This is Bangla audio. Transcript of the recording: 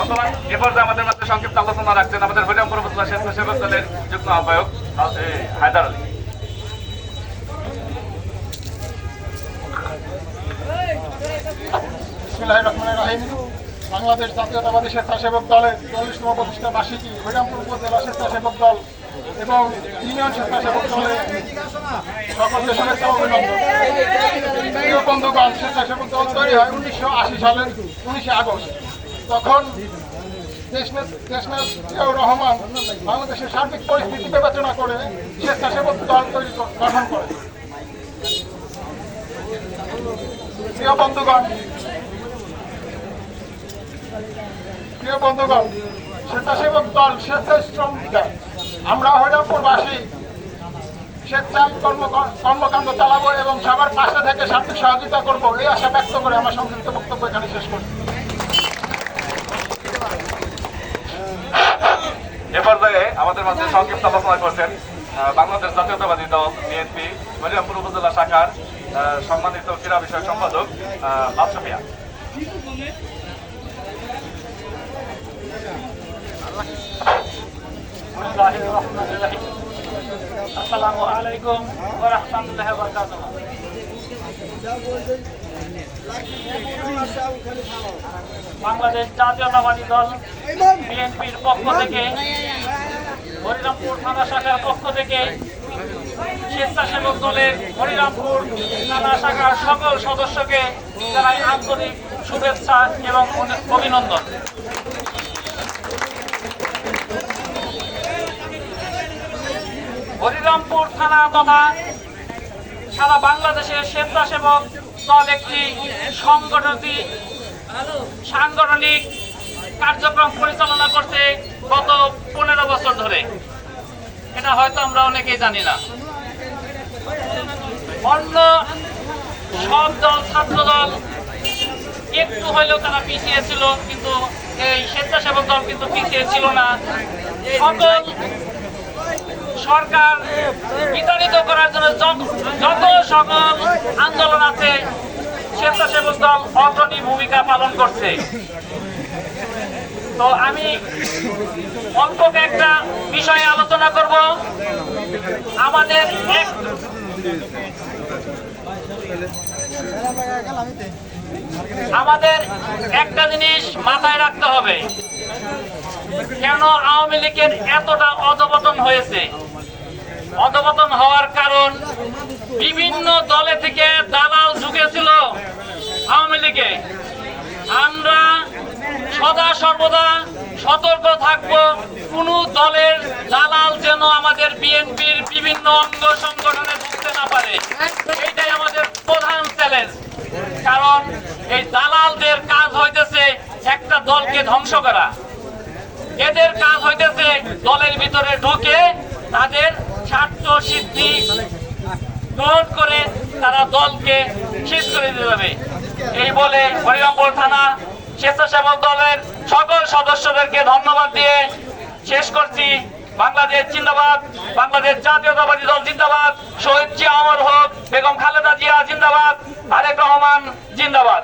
বক্তব্য রাখছেন আমাদের হরিরামপুর উপজেলা স্বেচ্ছাসেবক দলের যুগ্ম আহ্বায়ক আহ, এ, হায়দার আলী। বাংলাদেশ জাতীয়তাবাদী স্বেচ্ছাসেবক দলের চল্লিশতম প্রতিষ্ঠা বার্ষিকী হরিরামপুর উপজেলা স্বেচ্ছাসেবক দল এবং ইউনিয়ন স্বেচ্ছাসেবক দলের শুভেচ্ছা ও অভিনন্দন। বন্ধুগণ স্বেচ্ছাসেবক দল তৈরি হয় উনিশশো আশি সালের উনিশে আগস্ট। তখন রহমান বাংলাদেশের সার্বিক পরিস্থিতি বিবেচনা করে স্বেচ্ছাসেবক দল তৈরি গঠন করে। প্রিয় বন্ধুগণ প্রিয় বন্ধুগণ, স্বেচ্ছাসেবক দল স্বেচ্ছাশ্রম দেয় আমরা হরিরামপুরবাসী স্বেচ্ছায় কর্ম কর্মকাণ্ড চালাবো এবং সবার পাশে থেকে সার্বিক সহযোগিতা করব, এই আশা ব্যক্ত করে আমার সংক্ষিপ্ত বক্তব্য এখানে শেষ করছি এ পর্যায়ে আমাদের মাঝে সংক্ষিপ্ত আলোচনা করছেন বাংলাদেশ জাতীয়তাবাদী দল, বিএনপি হরিরামপুর উপজেলা শাখার সম্মানিত ক্রীড়া বিষয়ক সম্পাদক বাদশা বাংলাদেশ জাতীয়তাবাদী দল, বিএনপির পক্ষ থেকে হরিরামপুর থানা শাখার পক্ষ থেকে স্বেচ্ছাসেবক দলের হরিরামপুর থানা শাখার সকল সদস্যকে জানাই আন্তরিক শুভেচ্ছা এবং অভিনন্দন। হরিরামপুর থানা তথা সারা বাংলাদেশের স্বেচ্ছাসেবক দল একটি সংগঠনিক সাংগঠনিক কার্যক্রম পরিচালনা করতে গত এটা হয়তো আমরা অনেকেই জানি না। অন্য সব দল ছাত্র দল একটু হলেও তারা পিছিয়ে ছিল কিন্তু এই স্বেচ্ছাসেবক দল কিন্তু পিছিয়ে ছিল না। সকল সরকার বিতাড়িত করার জন্য যত- যত সকল আন্দোলন আছে, স্বেচ্ছাসেবক দল অগ্রণী ভূমিকা পালন করছে। তো আমি অল্প একটা আলোচনা করব। আমাদের আমাদের একটা জিনিস মাথায় রাখতে হবে। কেন আওয়ামী লীগের এতটা অধপতন হয়েছে? অধপতন হওয়ার কারণ বিভিন্ন দলে থেকে দালাল ঢুকেছিল আওয়ামী লীগে। আমরা সদা সর্বদা সতর্ক থাকব। কোন দলের দালাল যেন আমাদের বিএনপির বিভিন্ন অঙ্গ সংগঠনে ঢুকতে না পারে। এইটাই আমাদের প্রধান চ্যালেঞ্জ কারণ এই দালালদের কাজ হইতেছে একটা দলকে ধ্বংস করা। এদের কাজ হইতেছে দলের ভিতরে ঢুকে তাদের স্বার্থ সিদ্ধি গ্রহণ করে তারা দলকে শেষ করে দিতে যাবে এই বলে হরিরামপুর থানা স্বেচ্ছাসেবক দলের সকল সদস্যদেরকে ধন্যবাদ দিয়ে শেষ করছি। বাংলাদেশ জিন্দাবাদ, বাংলাদেশ জাতীয়তাবাদী দল জিন্দাবাদ, শহীদ জিয়া অমর হক, বেগম খালেদা জিয়া জিন্দাবাদ, আরেক রহমান জিন্দাবাদ।